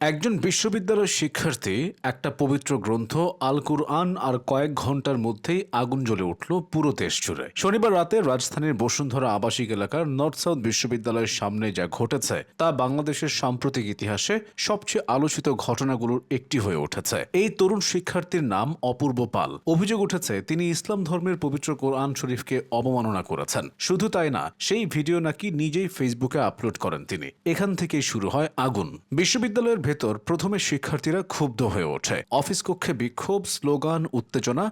একজন বিশ্ববিদ্যালয়ের শিক্ষার্থী একটা পবিত্র গ্রন্থ, আল কুরআন, আর কয়েক ঘণ্টার মধ্যেই আগুন জ্বলে উঠল পুরো দেশ জুড়ে। শনিবার রাতে রাজধানীর বসুন্ধরা আবাসিক এলাকার নর্থ সাউথ বিশ্ববিদ্যালয়ের সামনে যা ঘটেছে, তা বাংলাদেশের সাম্প্রতিক ইতিহাসে সবচেয়ে আলোচিত ঘটনাগুলোর একটি হয়ে উঠেছে। এই তরুণ শিক্ষার্থীর নাম অপূর্ব পাল। অভিযোগ উঠেছে, তিনি ইসলাম ধর্মের পবিত্র কোরআন শরীফকে অবমাননা করেছেন। শুধু তাই না, সেই ভিডিও নাকি নিজেই ফেসবুকে আপলোড করেন তিনি। এখান থেকেই শুরু হয় আগুন। বিশ্ববিদ্যালয়ের ভেতর প্রথমে শিক্ষার্থীরা ক্ষুব্ধ হয়ে ওঠে। অফিস কক্ষে বিক্ষোভ স্লোগান উত্তেজনা।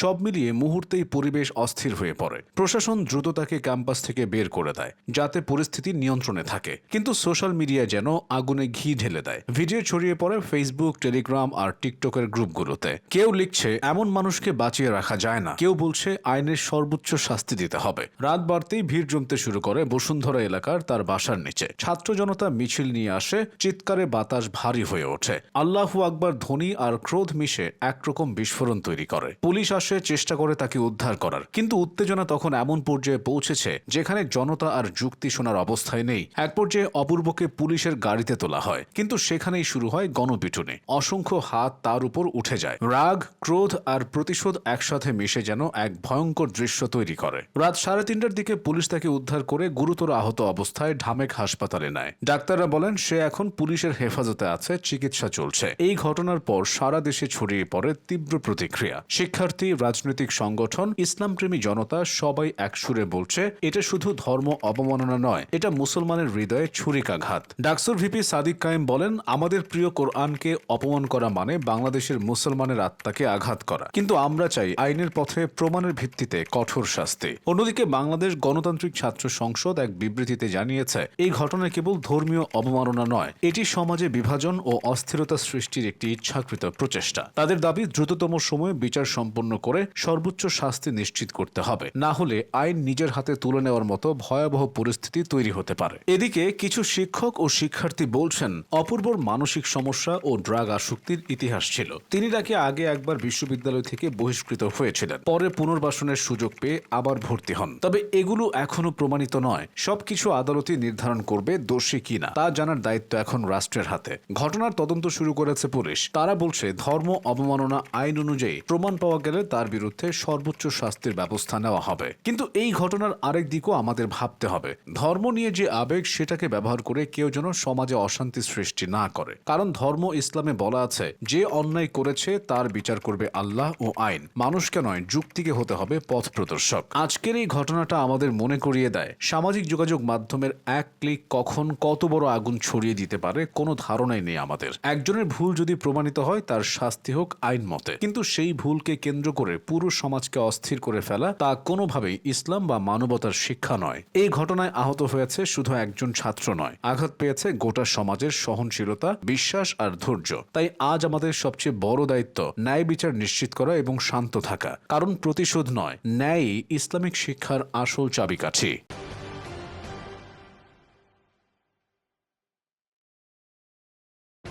সব মিলিয়ে মুহূর্তেই পরিবেশ অস্থির হয়ে পড়ে। প্রশাসন দ্রুত তাকে ক্যাম্পাস থেকে বের করে দেয়, যাতে পরিস্থিতি নিয়ন্ত্রণে থাকে। কিন্তু সোশ্যাল মিডিয়া যেন আগুনে ঘি ঢেলে দেয়। ভিডিও ছড়িয়ে পড়ে ফেসবুক টেলিগ্রাম আর টিকটকের গ্রুপগুলোতে। কেউ লিখছে, এমন মানুষকে বাঁচিয়ে রাখা যায় না। কেউ বলছে, আইনের সর্বোচ্চ শাস্তি দিতে হবে। রাত বাড়তেই ভিড় জমতে শুরু করে বসুন্ধরা এলাকার তার বাসার নিচে। ছাত্র জনতা মিছিল নিয়ে আসে, চিৎকারে বাতাস ভারী হয়ে ওঠে। আল্লাহু আকবার ধ্বনি আর ক্রোধ মিশে একরকম বিস্ফোরণ তৈরি করে। পুলিশ আসে চেষ্টা করে তাকে উদ্ধার করার। কিন্তু উত্তেজনা তখন এমন পর্যায়ে পৌঁছেছে যেখানে জনতা আর যুক্তি শোনার অবস্থায় নেই। এক পর্যায়ে অপূর্বকে পুলিশের গাড়িতে তোলা হয়। কিন্তু সেখানেই শুরু হয় গণপিটুনি। অসংখ্য হাত তার উপর উঠে যায়। রাগ, ক্রোধ আর প্রতিশোধ একসাথে মিশে যেন এক ভয়ঙ্কর দৃশ্য তৈরি করে। রাত সাড়ে তিনটার দিকে পুলিশ তাকে উদ্ধার করে গুরুতর আহত অবস্থায় ঢামেক হাসপাতালে নেয়। ডাক্তাররা বলেন, সে এখন পুলিশের হেফাজতে আছে, চিকিৎসা চলছে। এই ঘটনার পর সারা দেশে ছড়িয়ে পড়ে তীব্র প্রতিক্রিয়া। শিক্ষার্থী রাজনৈতিক সংগঠন ইসলামপ্রেমী জনতা সবাই একসুরে বলছে, এটা শুধু ধর্ম অবমাননা নয়, এটা মুসলমানের হৃদয়ে ছুরিকাঘাত। ডাকসুর ভিপি সাদিক কায়েম বলেন, আমাদের প্রিয় কোরআনকে অপমান করা মানে বাংলাদেশের মুসলমানের আত্মাকে আঘাত করা। কিন্তু আমরা চাই আইনের পথে প্রমাণের ভিত্তিতে কঠোর শাস্তি। অন্যদিকে বাংলাদেশ গণতান্ত্রিক ছাত্র সংসদ এক বিবৃতিতে জানিয়েছে, এই ঘটনা কেবল ধর্মীয় অবমাননা নয়, এটি সমাজে বিভাজন ও অস্থিরতা সৃষ্টির একটি ইচ্ছাকৃত প্রচেষ্টা। তাদের দাবি, দ্রুততম সময়ে বিচার সম্পন্ন করে সর্বোচ্চ শাস্তি নিশ্চিত করতে হবে। না হলে আইন নিজের হাতে তুলে নেওয়ার মতো ভয়াবহ পরিস্থিতি তৈরি হতে পারে। এদিকে কিছু শিক্ষক ও শিক্ষার্থী বলছেন, অপূর্বর মানসিক সমস্যা ও ড্রাগ আসক্তির ইতিহাস ছিল। তিনি নাকি আগে একবার বিশ্ববিদ্যালয় থেকে বহিষ্কৃত হয়েছিলেন। পরে পুনর্বাসনের সুযোগ পেয়ে আবার ভর্তি হন। তবে এগুলো এখনও প্রমাণিত নয়, সবকিছু আদালতই নির্ধারণ করবে দোষী কিনা, তা জানার দায়িত্ব এখন রাষ্ট্রের হাতে। ঘটনার তদন্ত শুরু করেছে পুলিশ। তারা বলছে, ধর্ম, অবমাননা, আইন অনুযায়ী প্রমাণ পাওয়া গেলে তার বিরুদ্ধে সর্বোচ্চ শাস্তির ব্যবস্থা নেওয়া হবে। কিন্তু এই ঘটনার আরেক দিকও আমাদের ভাবতে হবে। ধর্ম নিয়ে যে আবেগ, সেটাকে ব্যবহার করে কেউ যেন সমাজে অশান্তি সৃষ্টি না করে। কারণ ধর্ম ইসলামে বলা আছে, যে অন্যায় করেছে, তার বিচার করবে আল্লাহ ও আইন। মানুষকে নয়, যুক্তিকে হতে হবে পথ প্রদর্শক। আজকের এই ঘটনাটা আমাদের মনে করিয়ে দেয়, সামাজিক যোগাযোগ মাধ্যমের এক ক্লিক কখন কত বড় আগুন ছড়িয়ে দিতে পারে, কোনো ধারণাই নেই আমাদের। একজনের ভুল যদি প্রমাণিত হয়, তার শাস্তি হোক আইন মতে। কিন্তু সেই ভুলকে কেন্দ্র করে পুরো সমাজকে অস্থির করে ফেলা তা কোনোভাবেই ইসলাম বা মানবতার শিক্ষা নয়। এই ঘটনায় আহত হয়েছে শুধু একজন ছাত্র নয়, আঘাত পেয়েছে গোটা সমাজের সহনশীলতা, বিশ্বাস আর ধৈর্য। তাই আজ আমাদের সবচেয়ে বড় দায়িত্ব ন্যায় বিচার নিশ্চিত করা এবং শান্ত থাকা। কারণ প্রতিশোধ নয়, ন্যায়ই ইসলামিক শিক্ষার আসল চাবিকাঠি।